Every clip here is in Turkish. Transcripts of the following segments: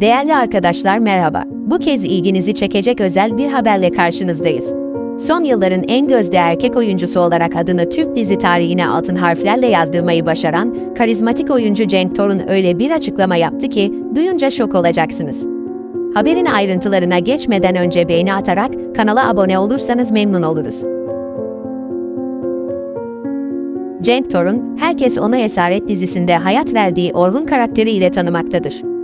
Değerli arkadaşlar merhaba. Bu kez ilginizi çekecek özel bir haberle karşınızdayız. Son yılların en gözde erkek oyuncusu olarak adını Türk dizi tarihine altın harflerle yazdırmayı başaran karizmatik oyuncu Cenk Torun öyle bir açıklama yaptı ki duyunca şok olacaksınız. Haberin ayrıntılarına geçmeden önce beğeni atarak kanala abone olursanız memnun oluruz. Cenk Torun, herkes ona Esaret dizisinde hayat verdiği Orhun karakteriyle tanımaktadır.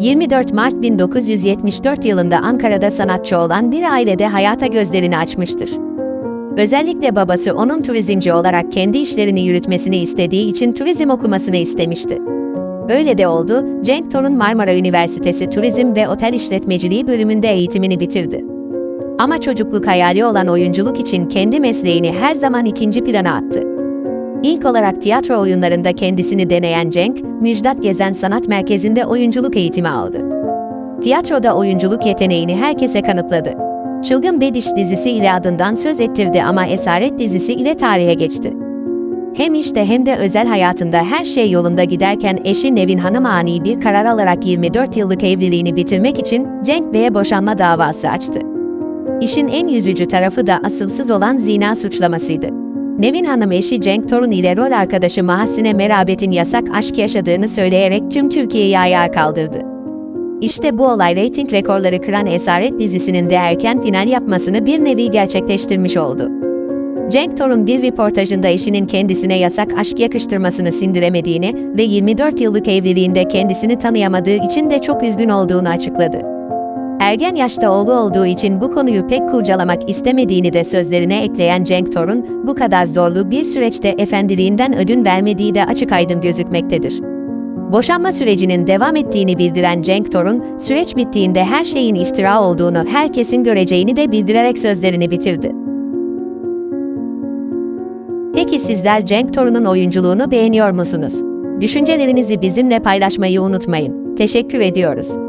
24 Mart 1974 yılında Ankara'da sanatçı olan bir ailede hayata gözlerini açmıştır. Özellikle babası onun turizmci olarak kendi işlerini yürütmesini istediği için turizm okumasını istemişti. Öyle de oldu, Cenk Torun Marmara Üniversitesi Turizm ve Otel İşletmeciliği bölümünde eğitimini bitirdi. Ama çocukluk hayali olan oyunculuk için kendi mesleğini her zaman ikinci plana attı. İlk olarak tiyatro oyunlarında kendisini deneyen Cenk, Müjdat Gezen Sanat Merkezi'nde oyunculuk eğitimi aldı. Tiyatroda oyunculuk yeteneğini herkese kanıtladı. Çılgın Bediş dizisi ile adından söz ettirdi ama Esaret dizisi ile tarihe geçti. Hem işte hem de özel hayatında her şey yolunda giderken eşi Nevin Hanım ani bir karar alarak 24 yıllık evliliğini bitirmek için Cenk Bey'e boşanma davası açtı. İşin en yüzücü tarafı da asılsız olan zina suçlamasıydı. Nevin Hanım eşi Cenk Torun ile rol arkadaşı Mahsine Merabet'in yasak aşk yaşadığını söyleyerek tüm Türkiye'yi ayağa kaldırdı. İşte bu olay reyting rekorları kıran Esaret dizisinin de erken final yapmasını bir nevi gerçekleştirmiş oldu. Cenk Torun bir röportajında eşinin kendisine yasak aşk yakıştırmasını sindiremediğini ve 24 yıllık evliliğinde kendisini tanıyamadığı için de çok üzgün olduğunu açıkladı. Ergen yaşta oğlu olduğu için bu konuyu pek kurcalamak istemediğini de sözlerine ekleyen Cenk Torun, bu kadar zorlu bir süreçte efendiliğinden ödün vermediği de açık aydın gözükmektedir. Boşanma sürecinin devam ettiğini bildiren Cenk Torun, süreç bittiğinde her şeyin iftira olduğunu herkesin göreceğini de bildirerek sözlerini bitirdi. Peki sizler Cenk Torun'un oyunculuğunu beğeniyor musunuz? Düşüncelerinizi bizimle paylaşmayı unutmayın. Teşekkür ediyoruz.